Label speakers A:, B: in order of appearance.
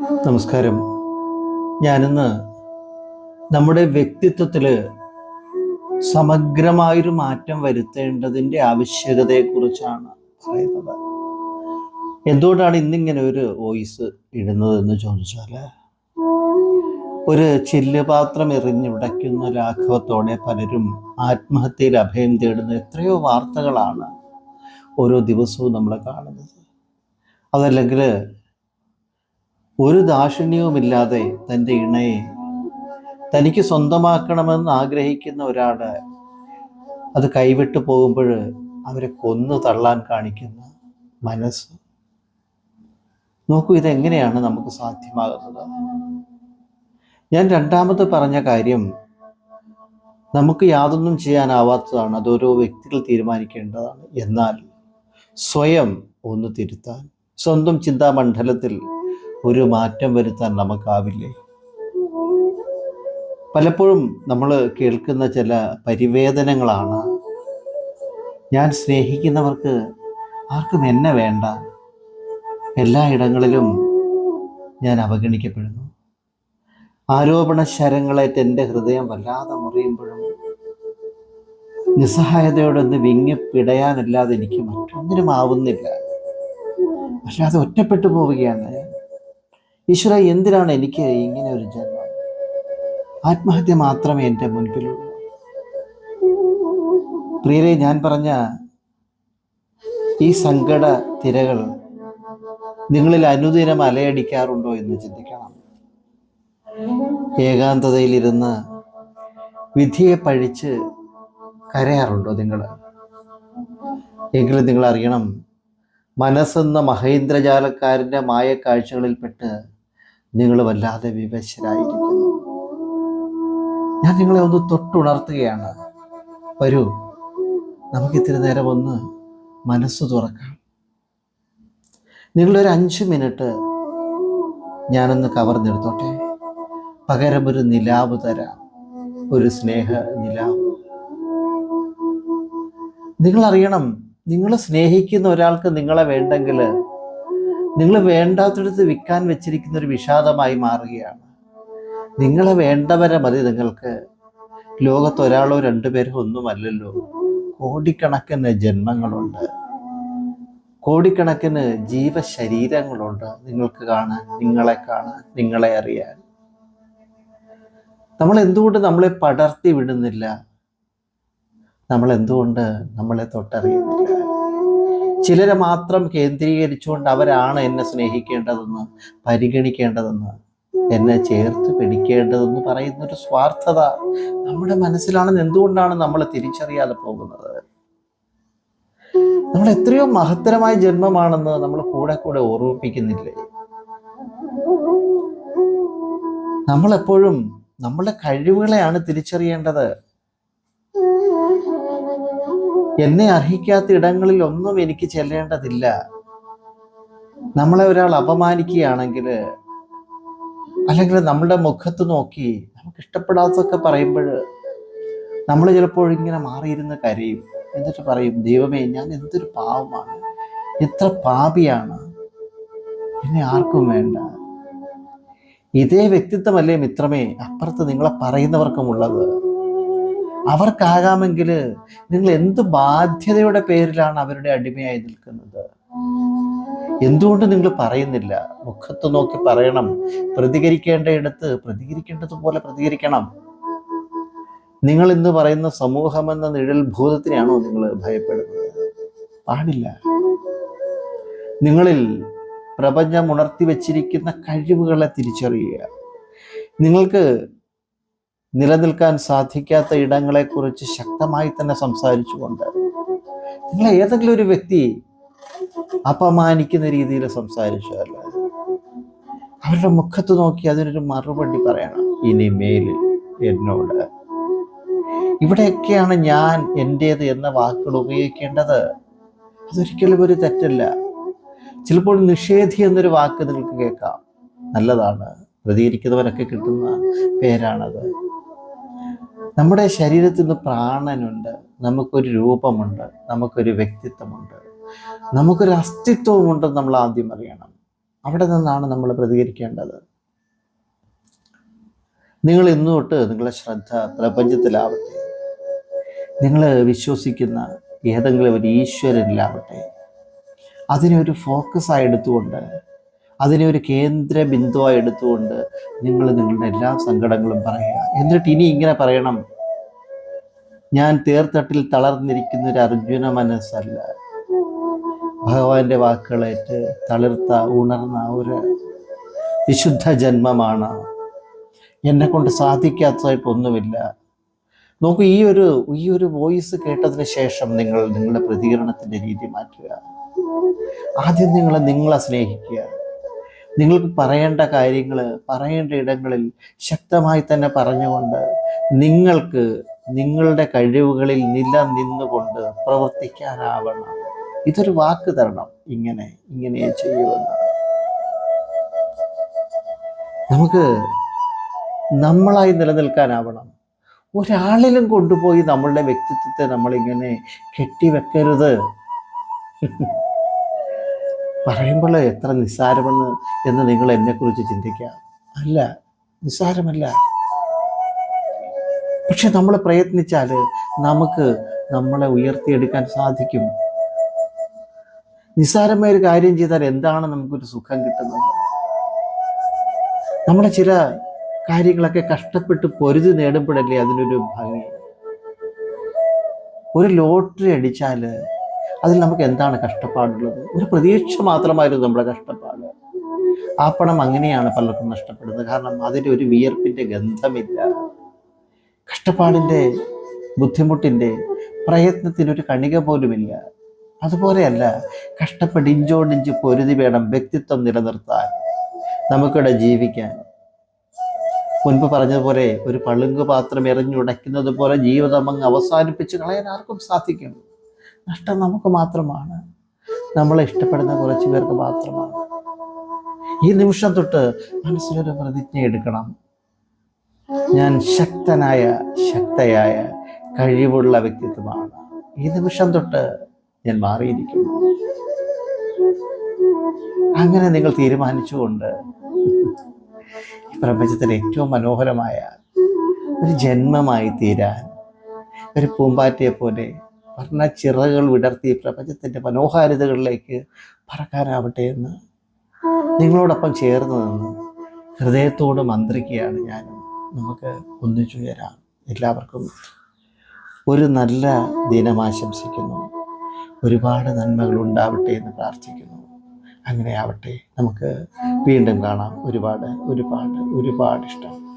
A: നമസ്കാരം. ഞാനിന്ന് നമ്മുടെ വ്യക്തിത്വത്തിൽ സമഗ്രമായൊരു മാറ്റം വരുത്തേണ്ടതിന്റെ ആവശ്യകതയെക്കുറിച്ചാണ് പറയുന്നത്. എന്തുകൊണ്ടാണ് ഇന്നിങ്ങനെ ഒരു വോയിസ് ഇടുന്നതെന്ന് ചോദിച്ചാൽ ഒരു ചില്ലുപാത്രം എറിഞ്ഞുടയ്ക്കുന്ന ലാഘവത്തോടെ പലരും ആത്മഹത്യയിൽ അഭയം തേടുന്ന എത്രയോ വാർത്തകളാണ് ഓരോ ദിവസവും നമ്മൾ കാണുന്നത്. അതല്ലെങ്കിൽ ഒരു ദാക്ഷിണ്യവുമില്ലാതെ തന്റെ ഇണയെ തനിക്ക് സ്വന്തമാക്കണമെന്ന് ആഗ്രഹിക്കുന്ന ഒരാൾ അത് കൈവിട്ടു പോകുമ്പോൾ അവരെ കൊന്നു തള്ളാൻ കാണിക്കുന്ന മനസ്സ്. നോക്കൂ ഇതെങ്ങനെയാണ് നമുക്ക് സാധ്യമാകുന്നത്? ഞാൻ രണ്ടാമത് പറഞ്ഞ കാര്യം നമുക്ക് യാതൊന്നും ചെയ്യാനാവാത്തതാണ്. അതോരോ വ്യക്തികൾ തീരുമാനിക്കേണ്ടതാണ്. എന്നാൽ സ്വയം ഒന്ന് തിരുത്താൻ സ്വന്തം ചിന്താമണ്ഡലത്തിൽ ഒരു മാറ്റം വരുത്താൻ നമുക്കാവില്ലേ? പലപ്പോഴും നമ്മൾ കേൾക്കുന്ന ചില പരിവേദനങ്ങളാണ്. ഞാൻ സ്നേഹിക്കുന്നവർക്ക് ആർക്കും എന്നെ വേണ്ട. എല്ലാ ഇടങ്ങളിലും ഞാൻ അവഗണിക്കപ്പെടുന്നു. ആരോപണ ശരങ്ങളേറ്റ് എന്റെ ഹൃദയം വല്ലാതെ മുറിയുമ്പോഴും നിസ്സഹായതയോടൊന്ന് വിങ്ങി പിടയാനല്ലാതെ എനിക്ക് മറ്റൊന്നിനും ആവുന്നില്ല പക്ഷെ അത് ഒറ്റപ്പെട്ടു പോവുകയാണ്. ഈശ്വര എന്തിനാണ് എനിക്ക് ഇങ്ങനെ ഒരു ജന്മം? ആത്മഹത്യ മാത്രമേ എന്റെ മുൻപിലുള്ളൂ. പ്രിയരെ ഞാൻ പറഞ്ഞ ഈ സങ്കട തിരകൾ നിങ്ങളിൽ അനുദിനം അലയടിക്കാറുണ്ടോ എന്ന് ചിന്തിക്കണം. ഏകാന്തതയിലിരുന്ന് വിധിയെ പഴിച്ച് കരയാറുണ്ടോ നിങ്ങൾ? എങ്കിലും നിങ്ങൾ അറിയണം മനസ്സെന്ന മഹേന്ദ്രജാലക്കാരന്റെ മായക്കാഴ്ചകളിൽപ്പെട്ട് നിങ്ങൾ വല്ലാതെ വിവശരായിരിക്കുന്നു. ഞാൻ നിങ്ങളെ ഒന്ന് തൊട്ടുണർത്തുകയാണ്. വരൂ നമുക്ക് ഇത്തിരി നേരം ഒന്ന് മനസ്സ് തുറക്കാം. നിങ്ങളൊരു അഞ്ച് മിനിറ്റ് ഞാനൊന്ന് കവർന്നെടുത്തോട്ടെ. പകരം ഒരു നിലാവ് തരാം. ഒരു സ്നേഹ നിലാവ്. നിങ്ങളറിയണം നിങ്ങൾ സ്നേഹിക്കുന്ന ഒരാൾക്ക് നിങ്ങളെ വേണ്ടെങ്കിൽ നിങ്ങൾ വേണ്ടാത്തടത്ത് വിൽക്കാൻ വെച്ചിരിക്കുന്ന ഒരു വിഷാദമായി മാറുകയാണ്. നിങ്ങളെ വേണ്ടവരെ മതി നിങ്ങൾക്ക്. ലോകത്ത് ഒരാളോ രണ്ടുപേരോ ഒന്നുമല്ലല്ലോ. കോടിക്കണക്കിന് ജന്മങ്ങളുണ്ട്. കോടിക്കണക്കിന് ജീവശരീരങ്ങളുണ്ട് നിങ്ങൾക്ക് കാണാൻ നിങ്ങളെ കാണാൻ നിങ്ങളെ അറിയാൻ. നമ്മൾ എന്തുകൊണ്ട് നമ്മളെ പടർത്തി വിടുന്നില്ല? നമ്മൾ എന്തുകൊണ്ട് നമ്മളെ തൊട്ടറിയുന്നില്ല? ചിലരെ മാത്രം കേന്ദ്രീകരിച്ചുകൊണ്ട് അവരാണ് എന്നെ സ്നേഹിക്കേണ്ടതെന്ന് പരിഗണിക്കേണ്ടതെന്ന് എന്നെ ചേർത്ത് പിടിക്കേണ്ടതെന്ന് പറയുന്ന ഒരു സ്വാർത്ഥത നമ്മുടെ മനസ്സിലാണെന്ന് എന്തുകൊണ്ടാണ് നമ്മൾ തിരിച്ചറിയാതെ പോകുന്നത്? നമ്മൾ എത്രയോ മഹത്തരമായ ജന്മമാണെന്ന് നമ്മൾ കൂടെ കൂടെ ഓർമ്മിപ്പിക്കുന്നില്ലേ? നമ്മളെപ്പോഴും നമ്മളുടെ കഴിവുകളെയാണ് തിരിച്ചറിയേണ്ടത്. എന്നെ അർഹിക്കാത്ത ഇടങ്ങളിൽ ഒന്നും എനിക്ക് ചെല്ലേണ്ടതില്ല. നമ്മളെ ഒരാൾ അപമാനിക്കുകയാണെങ്കിൽ അല്ലെങ്കിൽ നമ്മളുടെ മുഖത്ത് നോക്കി നമുക്ക് ഇഷ്ടപ്പെടാത്തതൊക്കെ പറയുമ്പോൾ നമ്മൾ ചിലപ്പോൾ ഇങ്ങനെ മാറിയിരുന്ന് കരയും. എന്നിട്ട് പറയും ദൈവമേ ഞാൻ എന്തൊരു പാവമാണ്. എത്ര പാപിയാണ്. എന്നെ ആർക്കും വേണ്ട. ഇതേ വ്യക്തിത്വമല്ലേ മിത്രമേ അപ്പുറത്ത് നിങ്ങളെ പറയുന്നവർക്കുമുള്ളത് അവർക്കാകാമെങ്കിൽ നിങ്ങൾ എന്ത് ബാധ്യതയുടെ പേരിലാണ് അവരുടെ അടിമയായി നിൽക്കുന്നത്? എന്തുകൊണ്ട് നിങ്ങൾ പറയുന്നില്ല? മുഖത്ത് നോക്കി പറയണം. പ്രതികരിക്കേണ്ടയിടത്ത് പ്രതികരിക്കേണ്ടതുപോലെ പ്രതികരിക്കണം. നിങ്ങൾ ഇന്ന് പറയുന്ന സമൂഹം എന്ന നിഴൽ ഭൂതത്തിനെയാണോ നിങ്ങൾ ഭയപ്പെടുന്നത്? പാടില്ല. നിങ്ങളിൽ പ്രപഞ്ചം ഉണർത്തി വച്ചിരിക്കുന്ന കഴിവുകളെ തിരിച്ചറിയുക. നിങ്ങൾക്ക് നിലനിൽക്കാൻ സാധിക്കാത്ത ഇടങ്ങളെക്കുറിച്ച് ശക്തമായി തന്നെ സംസാരിച്ചുകൊണ്ട് നിങ്ങൾ ഏതെങ്കിലും ഒരു വ്യക്തി അപമാനിക്കുന്ന രീതിയിൽ സംസാരിച്ചതല്ല അവരുടെ മുഖത്ത് നോക്കി അതിനൊരു മറുപടി പറയണം. ഇനി മേൽ എന്നോട് ഇവിടെയൊക്കെയാണ് ഞാൻ എന്റേത് എന്ന വാക്കുകൾ ഉപയോഗിക്കേണ്ടത്. അതൊരിക്കലും ഒരു തെറ്റല്ല. ചിലപ്പോൾ നിഷേധി എന്നൊരു വാക്ക് നിങ്ങൾക്ക് കേൾക്കാം. നല്ലതാണ്. പ്രതികരിക്കുന്നവരൊക്കെ കിട്ടുന്ന പേരാണത്. നമ്മുടെ ശരീരത്തിൽ നിന്ന് പ്രാണനുണ്ട്. നമുക്കൊരു രൂപമുണ്ട്. നമുക്കൊരു വ്യക്തിത്വമുണ്ട്. നമുക്കൊരു അസ്തിത്വമുണ്ടെന്ന് നമ്മൾ ആദ്യം അറിയണം. അവിടെ നിന്നാണ് നമ്മൾ പ്രതികരിക്കേണ്ടത്. നിങ്ങൾ ഇന്നു തൊട്ട് നിങ്ങളുടെ ശ്രദ്ധ പ്രപഞ്ചത്തിലാവട്ടെ. നിങ്ങൾ വിശ്വസിക്കുന്ന ഏതെങ്കിലും ഒരു ഈശ്വരനിലാവട്ടെ. അതിനെ ഒരു ഫോക്കസായി എടുത്തുകൊണ്ട് അതിനെ ഒരു കേന്ദ്ര ബിന്ദുവായി എടുത്തുകൊണ്ട് നിങ്ങൾ നിങ്ങളുടെ എല്ലാ സങ്കടങ്ങളും പറയുക. എന്നിട്ട് ഇനി ഇങ്ങനെ പറയണം. ഞാൻ തേർത്തട്ടിൽ തളർന്നിരിക്കുന്ന ഒരു അർജുന മനസ്സല്ല. ഭഗവാന്റെ വാക്കുകളേറ്റ് തളിർത്ത ഉണർന്ന ഒരു വിശുദ്ധ ജന്മമാണ്. എന്നെ കൊണ്ട് സാധിക്കാത്തതായിട്ടൊന്നുമില്ല നോക്കൂ ഈ ഒരു ഈ ഒരു വോയിസ് കേട്ടതിന് ശേഷം നിങ്ങൾ നിങ്ങളുടെ പ്രതികരണത്തിന്റെ രീതി മാറ്റുക. ആദ്യം നിങ്ങൾ നിങ്ങളെ സ്നേഹിക്കുക. നിങ്ങൾക്ക് പറയേണ്ട കാര്യങ്ങൾ പറയേണ്ട ഇടങ്ങളിൽ ശക്തമായി തന്നെ പറഞ്ഞുകൊണ്ട് നിങ്ങൾക്ക് നിങ്ങളുടെ കഴിവുകളിൽ നില നിലനിന്നുകൊണ്ട് പ്രവർത്തിക്കാനാവണം. ഇതൊരു വാക്ക് തരണം. ഇങ്ങനെ ഇങ്ങനെ ചെയ്യുമെന്ന്. നമുക്ക് നമ്മളായി നിലനിൽക്കാനാവണം. ഒരാളിലും കൊണ്ടുപോയി നമ്മളുടെ വ്യക്തിത്വത്തെ നമ്മളിങ്ങനെ കെട്ടിവെക്കരുത്. പറയുമ്പോൾ എത്ര നിസ്സാരമെന്ന് എന്ന് നിങ്ങൾ എന്നെക്കുറിച്ച് ചിന്തിക്കാം. അല്ല നിസ്സാരമല്ല. പക്ഷെ നമ്മൾ പ്രയത്നിച്ചാൽ നമുക്ക് നമ്മളെ ഉയർത്തിയെടുക്കാൻ സാധിക്കും. നിസ്സാരമായ ഒരു കാര്യം ചെയ്താൽ എന്താണ് നമുക്കൊരു സുഖം കിട്ടുന്നത്? നമ്മുടെ ചില കാര്യങ്ങളൊക്കെ കഷ്ടപ്പെട്ട് പൊരുതി നേടുമ്പോഴല്ലേ അതിനൊരു ഭംഗി. ഒരു ലോട്ടറി അടിച്ചാൽ അതിൽ നമുക്ക് എന്താണ് കഷ്ടപ്പാടുള്ളത്? ഒരു പ്രതീക്ഷ മാത്രമായിരുന്നു നമ്മുടെ കഷ്ടപ്പാട്. ആ പണം അങ്ങനെയാണ് പലർക്കും നഷ്ടപ്പെടുന്നത്. കാരണം അതിന്റെ ഒരു വിയർപ്പിന്റെ ഗന്ധമില്ല. കഷ്ടപ്പാടിന്റെ ബുദ്ധിമുട്ടിന്റെ പ്രയത്നത്തിനൊരു കണിക പോലുമില്ല. അതുപോലെയല്ല കഷ്ടപ്പെട്ട് ഇഞ്ചോടിഞ്ച് പൊരുതി വേണം വ്യക്തിത്വം നിലനിർത്താൻ നമുക്കിവിടെ ജീവിക്കാൻ. മുൻപ് പറഞ്ഞതുപോലെ ഒരു പളുങ്ക് പാത്രം എറിഞ്ഞുടയ്ക്കുന്നത് പോലെ ജീവിതം അങ്ങ് അവസാനിപ്പിച്ച് കളയാൻ ആർക്കും സാധിക്കും. നഷ്ടം നമുക്ക് മാത്രമാണ്. നമ്മളെ ഇഷ്ടപ്പെടുന്ന കുറച്ച് പേർക്ക് മാത്രമാണ്. ഈ നിമിഷം തൊട്ട് മനസ്സിലൊരു പ്രതിജ്ഞ എടുക്കണം. ഞാൻ ശക്തനായ ശക്തയായ കഴിവുള്ള വ്യക്തിത്വമാണ്. ഈ നിമിഷം തൊട്ട് ഞാൻ മാറിയിരിക്കുന്നു. അങ്ങനെ നിങ്ങൾ തീരുമാനിച്ചുകൊണ്ട് ഈ പ്രപഞ്ചത്തിന് ഏറ്റവും മനോഹരമായ ഒരു ജന്മമായി തീരാൻ ഒരു പൂമ്പാറ്റയെ പോലെ വർണ ചിറകൾ വിടർത്തി പ്രപഞ്ചത്തിന്റെ മനോഹാരിതകളിലേക്ക് പറക്കാനാവട്ടെ എന്ന് നിങ്ങളോടൊപ്പം ചേർന്ന് നിന്ന് ഹൃദയത്തോട് മന്ത്രിക്കുകയാണ് ഞാൻ നമുക്ക് ഒന്നിച്ചു തരാം എല്ലാവർക്കും ഒരു നല്ല ദിനം ആശംസിക്കുന്നു. ഒരുപാട് നന്മകൾ ഉണ്ടാവട്ടെ എന്ന് പ്രാർത്ഥിക്കുന്നു. അങ്ങനെ ആവട്ടെ നമുക്ക് വീണ്ടും കാണാം. ഒരുപാട് ഒരുപാട് ഒരുപാട് ഇഷ്ടം.